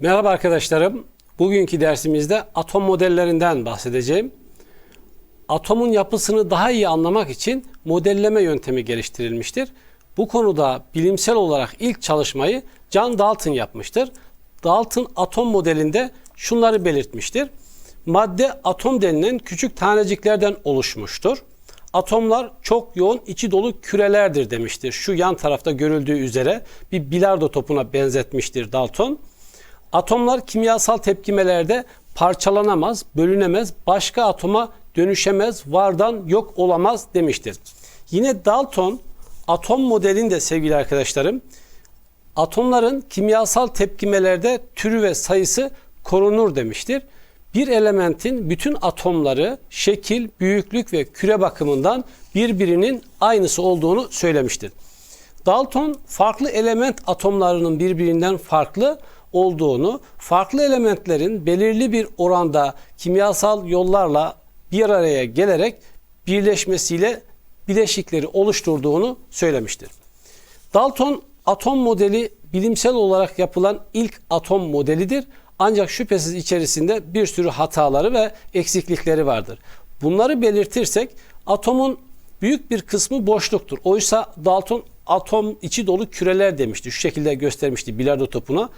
Merhaba arkadaşlarım. Bugünkü dersimizde atom modellerinden bahsedeceğim. Atomun yapısını daha iyi anlamak için modelleme yöntemi geliştirilmiştir. Bu konuda bilimsel olarak ilk çalışmayı John Dalton yapmıştır. Dalton atom modelinde şunları belirtmiştir. Madde atom denilen küçük taneciklerden oluşmuştur. Atomlar çok yoğun içi dolu kürelerdir demiştir. Şu yan tarafta görüldüğü üzere bir bilardo topuna benzetmiştir Dalton. Atomlar kimyasal tepkimelerde parçalanamaz, bölünemez, başka atoma dönüşemez, vardan yok olamaz demiştir. Yine Dalton atom modelinde sevgili arkadaşlarım atomların kimyasal tepkimelerde türü ve sayısı korunur demiştir. Bir elementin bütün atomları şekil, büyüklük ve küre bakımından birbirinin aynısı olduğunu söylemiştir. Dalton farklı element atomlarının birbirinden farklı olduğunu, farklı elementlerin belirli bir oranda kimyasal yollarla bir araya gelerek birleşmesiyle bileşikleri oluşturduğunu söylemiştir. Dalton atom modeli bilimsel olarak yapılan ilk atom modelidir. Ancak şüphesiz içerisinde bir sürü hataları ve eksiklikleri vardır. Bunları belirtirsek atomun büyük bir kısmı boşluktur. Oysa Dalton atom içi dolu küreler demişti. Şu şekilde göstermişti bilardo topuna.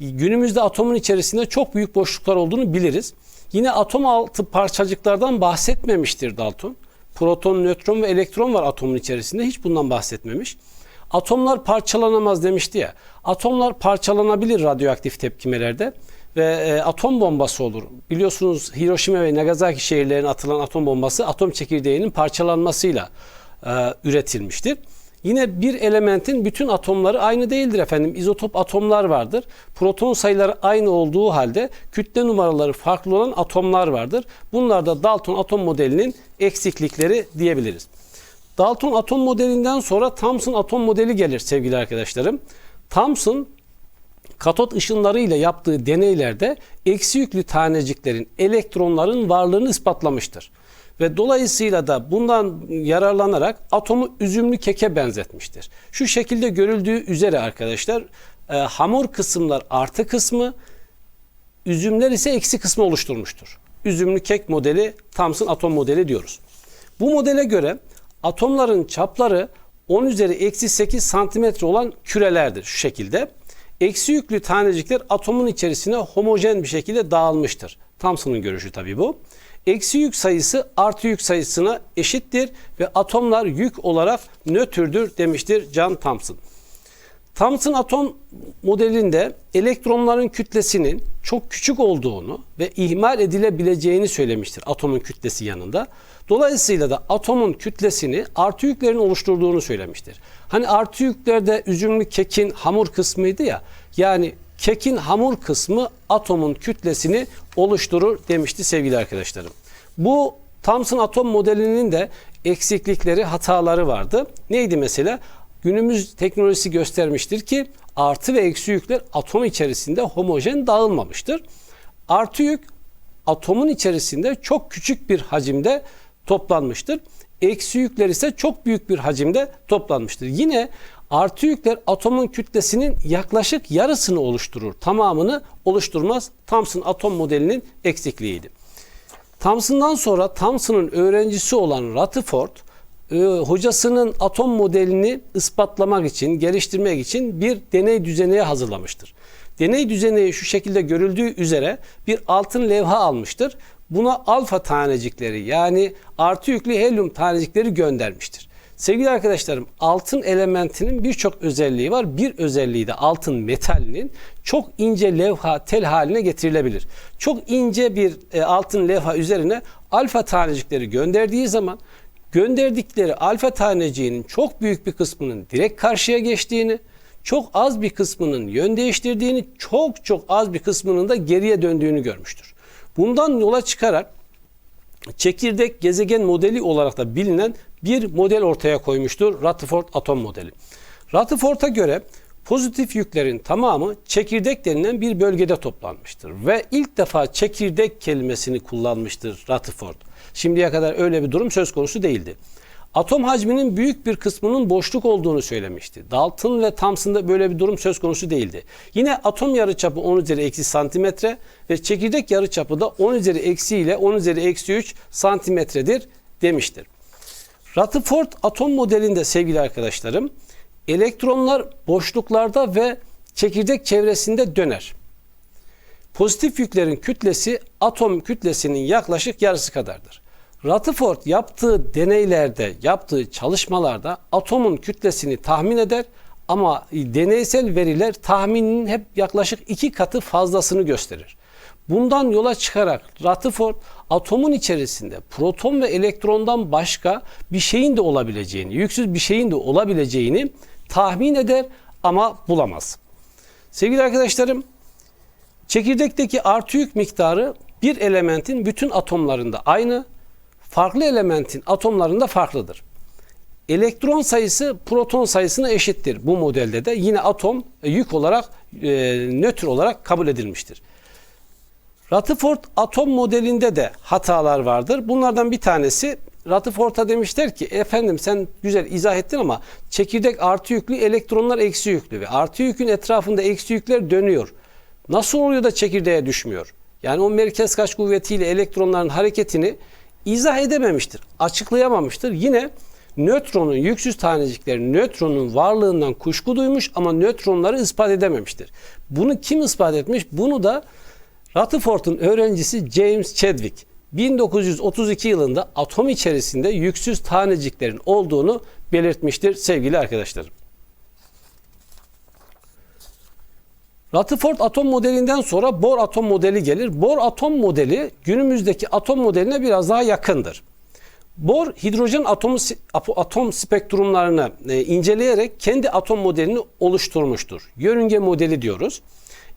Günümüzde atomun içerisinde çok büyük boşluklar olduğunu biliriz. Yine atom altı parçacıklardan bahsetmemiştir Dalton. Proton, nötron ve elektron var atomun içerisinde. Hiç bundan bahsetmemiş. Atomlar parçalanamaz demişti ya. Atomlar parçalanabilir radyoaktif tepkimelerde ve e, atom bombası olur. Biliyorsunuz Hiroşima ve Nagasaki şehirlerine atılan atom bombası atom çekirdeğinin parçalanmasıyla e, üretilmiştir. Yine bir elementin bütün atomları aynı değildir efendim. İzotop atomlar vardır. Proton sayıları aynı olduğu halde kütle numaraları farklı olan atomlar vardır. Bunlar da Dalton atom modelinin eksiklikleri diyebiliriz. Dalton atom modelinden sonra Thomson atom modeli gelir sevgili arkadaşlarım. Thomson katot ışınları ile yaptığı deneylerde eksi yüklü taneciklerin elektronların varlığını ispatlamıştır. Ve dolayısıyla da bundan yararlanarak atomu üzümlü keke benzetmiştir. Şu şekilde görüldüğü üzere arkadaşlar e, hamur kısımlar artı kısmı, üzümler ise eksi kısmı oluşturmuştur. Üzümlü kek modeli Thomson atom modeli diyoruz. Bu modele göre atomların çapları 10 üzeri eksi 8 santimetre olan kürelerdir şu şekilde. Eksi yüklü tanecikler atomun içerisine homojen bir şekilde dağılmıştır. Thomson'un görüşü tabii bu. Eksi yük sayısı artı yük sayısına eşittir ve atomlar yük olarak nötrdür demiştir John Thomson. Thomson atom modelinde elektronların kütlesinin çok küçük olduğunu ve ihmal edilebileceğini söylemiştir atomun kütlesi yanında. Dolayısıyla da atomun kütlesini artı yüklerin oluşturduğunu söylemiştir. Hani artı yüklerde üzümlü kekin hamur kısmıydı ya. Yani kekin hamur kısmı atomun kütlesini oluşturur demişti sevgili arkadaşlarım. Bu Thomson atom modelinin de eksiklikleri, hataları vardı. Neydi mesela? Günümüz teknolojisi göstermiştir ki artı ve eksi yükler atom içerisinde homojen dağılmamıştır. Artı yük atomun içerisinde çok küçük bir hacimde toplanmıştır. Eksi yükler ise çok büyük bir hacimde toplanmıştır. Yine artı yükler atomun kütlesinin yaklaşık yarısını oluşturur. Tamamını oluşturmaz. Thomson atom modelinin eksikliğiydi. Thomson'dan sonra Thomson'ın öğrencisi olan Rutherford e, hocasının atom modelini ispatlamak için, geliştirmek için bir deney düzeneği hazırlamıştır. Deney düzeneği şu şekilde görüldüğü üzere bir altın levha almıştır. Buna alfa tanecikleri yani artı yüklü helyum tanecikleri göndermiştir. Sevgili arkadaşlarım altın elementinin birçok özelliği var. Bir özelliği de altın metalinin çok ince levha tel haline getirilebilir. Çok ince bir e, altın levha üzerine alfa tanecikleri gönderdiği zaman gönderdikleri alfa taneciğinin çok büyük bir kısmının direkt karşıya geçtiğini, çok az bir kısmının yön değiştirdiğini, çok çok az bir kısmının da geriye döndüğünü görmüştür. Bundan yola çıkarak çekirdek gezegen modeli olarak da bilinen bir model ortaya koymuştur Rutherford atom modeli. Rutherford'a göre pozitif yüklerin tamamı çekirdek denilen bir bölgede toplanmıştır ve ilk defa çekirdek kelimesini kullanmıştır Rutherford. Şimdiye kadar öyle bir durum söz konusu değildi. Atom hacminin büyük bir kısmının boşluk olduğunu söylemişti. Dalton ve Thomson'da böyle bir durum söz konusu değildi. Yine atom yarıçapı 10 üzeri eksi santimetre ve çekirdek yarıçapı da 10 üzeri eksi ile 10 üzeri eksi 3 santimetredir demiştir. Rutherford atom modelinde sevgili arkadaşlarım elektronlar boşluklarda ve çekirdek çevresinde döner. Pozitif yüklerin kütlesi atom kütlesinin yaklaşık yarısı kadardır. Rutherford yaptığı deneylerde, yaptığı çalışmalarda atomun kütlesini tahmin eder ama deneysel veriler tahminin hep yaklaşık iki katı fazlasını gösterir. Bundan yola çıkarak Rutherford atomun içerisinde proton ve elektrondan başka bir şeyin de olabileceğini, yüksüz bir şeyin de olabileceğini tahmin eder ama bulamaz. Sevgili arkadaşlarım, çekirdekteki artı yük miktarı bir elementin bütün atomlarında aynı, farklı elementin atomlarında farklıdır. Elektron sayısı proton sayısına eşittir bu modelde de. Yine atom e, yük olarak e, nötr olarak kabul edilmiştir. Rutherford atom modelinde de hatalar vardır. Bunlardan bir tanesi Rutherford'a demişler ki efendim sen güzel izah ettin ama çekirdek artı yüklü, elektronlar eksi yüklü ve artı yükün etrafında eksi yükler dönüyor. Nasıl oluyor da çekirdeğe düşmüyor? Yani o merkez kaç kuvvetiyle elektronların hareketini izah edememiştir, açıklayamamıştır. Yine nötronun yüksüz tanecikleri nötronun varlığından kuşku duymuş ama nötronları ispat edememiştir. Bunu kim ispat etmiş? Bunu da Rutherford'un öğrencisi James Chadwick 1932 yılında atom içerisinde yüksüz taneciklerin olduğunu belirtmiştir sevgili arkadaşlarım. Rutherford atom modelinden sonra Bohr atom modeli gelir. Bohr atom modeli günümüzdeki atom modeline biraz daha yakındır. Bohr hidrojen atomu, atom spektrumlarını e, inceleyerek kendi atom modelini oluşturmuştur. Yörünge modeli diyoruz.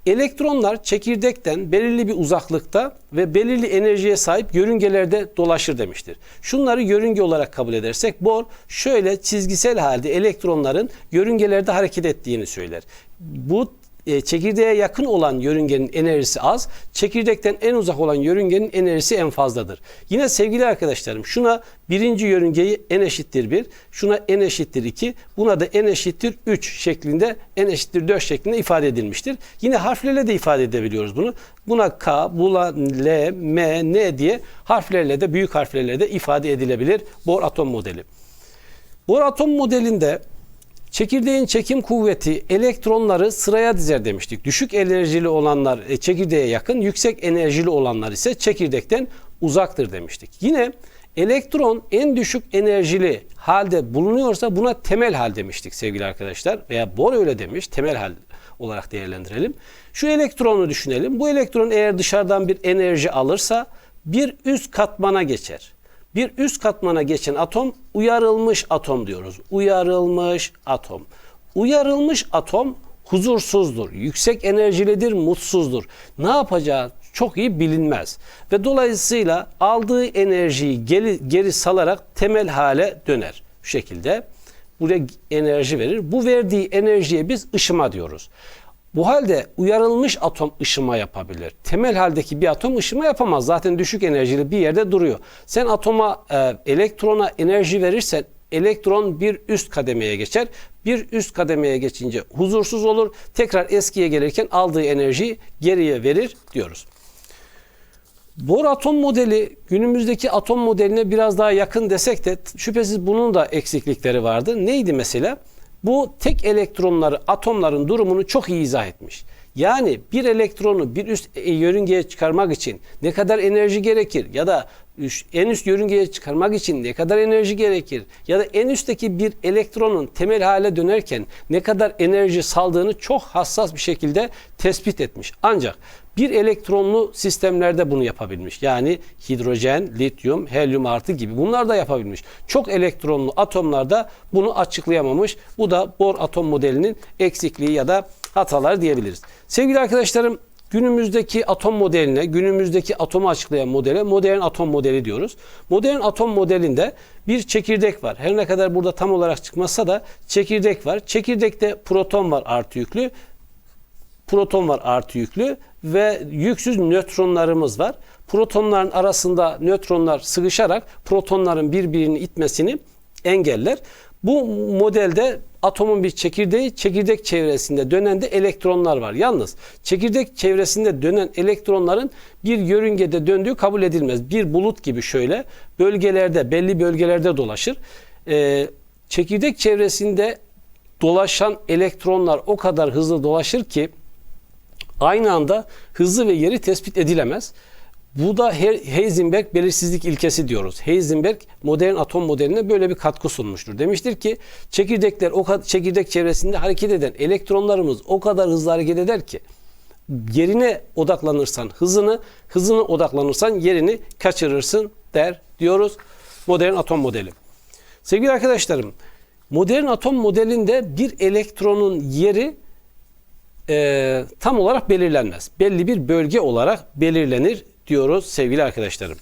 Elektronlar çekirdekten belirli bir uzaklıkta ve belirli enerjiye sahip yörüngelerde dolaşır demiştir. Şunları yörünge olarak kabul edersek Bohr şöyle çizgisel halde elektronların yörüngelerde hareket ettiğini söyler. Bu e, çekirdeğe yakın olan yörüngenin enerjisi az, çekirdekten en uzak olan yörüngenin enerjisi en fazladır. Yine sevgili arkadaşlarım şuna birinci yörüngeyi n eşittir 1, şuna n eşittir 2, buna da n eşittir 3 şeklinde, n eşittir 4 şeklinde ifade edilmiştir. Yine harflerle de ifade edebiliyoruz bunu. Buna k, buna l, m, n diye harflerle de büyük harflerle de ifade edilebilir Bohr atom modeli. Bohr atom modelinde Çekirdeğin çekim kuvveti elektronları sıraya dizer demiştik. Düşük enerjili olanlar e, çekirdeğe yakın, yüksek enerjili olanlar ise çekirdekten uzaktır demiştik. Yine elektron en düşük enerjili halde bulunuyorsa buna temel hal demiştik sevgili arkadaşlar. Veya Bohr öyle demiş, temel hal olarak değerlendirelim. Şu elektronu düşünelim. Bu elektron eğer dışarıdan bir enerji alırsa bir üst katmana geçer. Bir üst katmana geçen atom uyarılmış atom diyoruz. Uyarılmış atom. Uyarılmış atom huzursuzdur, yüksek enerjilidir, mutsuzdur. Ne yapacağı çok iyi bilinmez. Ve dolayısıyla aldığı enerjiyi geri, geri salarak temel hale döner. Bu şekilde buraya enerji verir. Bu verdiği enerjiye biz ışıma diyoruz. Bu halde uyarılmış atom ışıma yapabilir. Temel haldeki bir atom ışıma yapamaz. Zaten düşük enerjili bir yerde duruyor. Sen atoma, e, elektrona enerji verirsen elektron bir üst kademeye geçer. Bir üst kademeye geçince huzursuz olur. Tekrar eskiye gelirken aldığı enerjiyi geriye verir diyoruz. Bohr atom modeli günümüzdeki atom modeline biraz daha yakın desek de şüphesiz bunun da eksiklikleri vardı. Neydi mesela? Bu tek elektronları, atomların durumunu çok iyi izah etmiş. Yani bir elektronu bir üst e, yörüngeye çıkarmak için ne kadar enerji gerekir ya da en üst yörüngeye çıkarmak için ne kadar enerji gerekir ya da en üstteki bir elektronun temel hale dönerken ne kadar enerji saldığını çok hassas bir şekilde tespit etmiş. Ancak bir elektronlu sistemlerde bunu yapabilmiş. Yani hidrojen, lityum, helyum artı gibi bunlar da yapabilmiş. Çok elektronlu atomlarda bunu açıklayamamış. Bu da Bohr atom modelinin eksikliği ya da hatalar diyebiliriz. Sevgili arkadaşlarım günümüzdeki atom modeline, günümüzdeki atomu açıklayan modele modern atom modeli diyoruz. Modern atom modelinde bir çekirdek var. Her ne kadar burada tam olarak çıkmazsa da çekirdek var. Çekirdekte proton var artı yüklü proton var artı yüklü ve yüksüz nötronlarımız var. Protonların arasında nötronlar sıkışarak protonların birbirini itmesini engeller. Bu modelde atomun bir çekirdeği, çekirdek çevresinde dönen de elektronlar var. Yalnız çekirdek çevresinde dönen elektronların bir yörüngede döndüğü kabul edilmez. Bir bulut gibi şöyle bölgelerde, belli bölgelerde dolaşır. Ee, çekirdek çevresinde dolaşan elektronlar o kadar hızlı dolaşır ki aynı anda hızı ve yeri tespit edilemez. Bu da He- Heisenberg belirsizlik ilkesi diyoruz. Heisenberg modern atom modeline böyle bir katkı sunmuştur. Demiştir ki çekirdekler o çekirdek çevresinde hareket eden elektronlarımız o kadar hızlı hareket eder ki yerine odaklanırsan hızını, hızına odaklanırsan yerini kaçırırsın der diyoruz modern atom modeli. Sevgili arkadaşlarım, modern atom modelinde bir elektronun yeri e, tam olarak belirlenmez. Belli bir bölge olarak belirlenir diyoruz sevgili arkadaşlarım.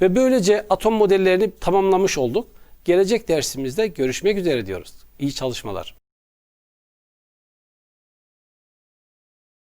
Ve böylece atom modellerini tamamlamış olduk. Gelecek dersimizde görüşmek üzere diyoruz. İyi çalışmalar.